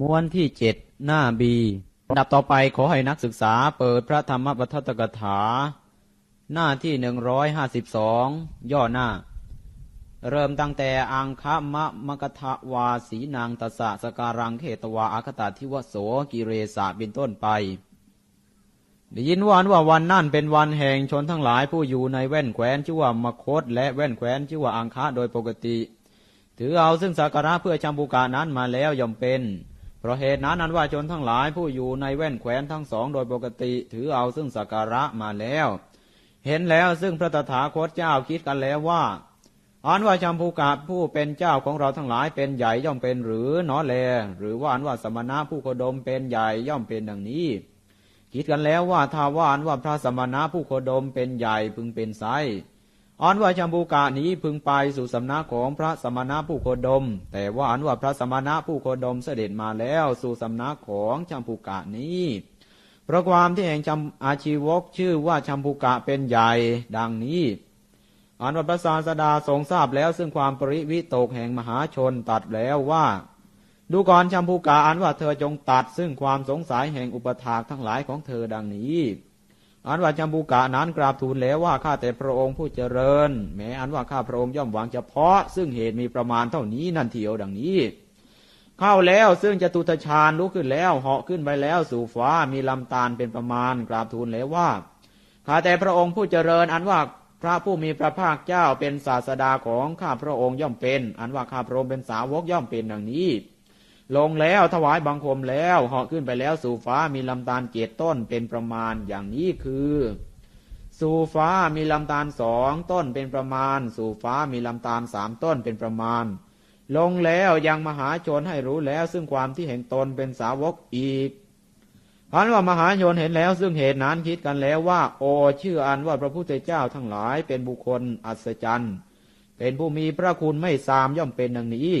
ม้วนที่เจ็ดหน้าบีดับต่อไปขอให้นักศึกษาเปิดพระธรรมปทัตตกถา หน้าที่หนึ่งร้อยห้าสิบสองย่อหน้า เริ่มตั้งแต่อังคะมะมกทวาสีนางตสะสการังเขตวาอาคตาทิวโสกิเรสาเป็นต้นไปได้ยินวานว่าวันนั่นเป็นวันแห่งชนทั้งหลายผู้อยู่ในแว่นแคว้นชื่อว่ามคต และแว่นแคว้นชื่อว่าอังคะโดยปกติ ถือเอาซึ่งสักการะเพื่อจำบุกานั้นมาแล้วย่อมเป็น เพราะเหตุนั้นนั้นว่าชนทั้งหลายผู้อยู่ในแว่นแคว้นทั้งสองโดยปกติถือเอาซึ่งสักการะมาแล้ว เห็นแล้วซึ่งพระตถาคตเจ้าคิดกันแล้วว่าอันว่าจำภูกาผู้เป็นเจ้าของเราทั้งหลายเป็นใหญ่ย่อมเป็นหรือหนอแล หรือว่าอันว่าสมณะผู้โคดมเป็นใหญ่ย่อมเป็นดังนี้ คิดกันแล้วว่าถ้าว่าอันว่าพระสมณะผู้โคดมเป็นใหญ่พึงเป็นไซ อันว่าจำภูกานี้พึงไปสู่สำนักของพระสมณะผู้โคดม แต่ว่าอันว่าพระสมณะผู้โคดมเสด็จมาแล้วสู่สำนักของจำภูกานี้เพราะความที่แห่งจำอาชีวกชื่อว่าชัมภูกะเป็นใหญ่ดังนี้อันว่าพระศาสดาทรงทราบแล้วซึ่งความปริวิตกแห่งมหาชนตัดแล้วว่า ดูก่อนชัมพูกาอันว่าเธอจงตัดซึ่งความสงสัยแห่งอุปถากทั้งหลายของเธอดังนี้ อันว่าชัมพูกานั้นกราบทูลแล้วว่าข้าแต่พระองค์ผู้เจริญ แม้อันว่าข้าพระองค์ย่อมหวังเฉพาะ ซึ่งเหตุมีประมาณเท่านี้นั่นเทียวดังนี้ เข้าแล้วซึ่งจะตุตชานลุกขึ้นแล้วเหาะขึ้นไปแล้วสู่ฟ้ามีลำตาลเป็นประมาณ กราบทูลแล้วว่าข้าแต่พระองค์ผู้เจริญ อันว่าพระผู้มีพระภาคเจ้าเป็นศาสดาของข้าพระองค์ย่อมเป็น อันว่าข้าพระองค์เป็นสาวกย่อมเป็นดังนี้ ลงแล้วถวายบังคมแล้วเหาะขึ้นไปแล้วสู่ฟ้ามีลำตาลเกตต้นเป็นประมาณอย่างนี้คือสู่ฟ้ามีลำตาลสองต้นเป็นประมาณ สู่ฟ้ามีลำตาลสามต้นเป็นประมาณ ลงแล้วยังมหาชนให้รู้แล้วซึ่งความที่แห่งตนเป็นสาวกอีกพันว่ามหาชนเห็นแล้วซึ่งเหตุนั้นคิดกันแล้วว่า โอชื่ออันว่าพระพุทธเจ้าทั้งหลายเป็นบุคคลอัศจรรย์ เป็นผู้มีพระคุณไม่สามย่อมเป็นดังนี้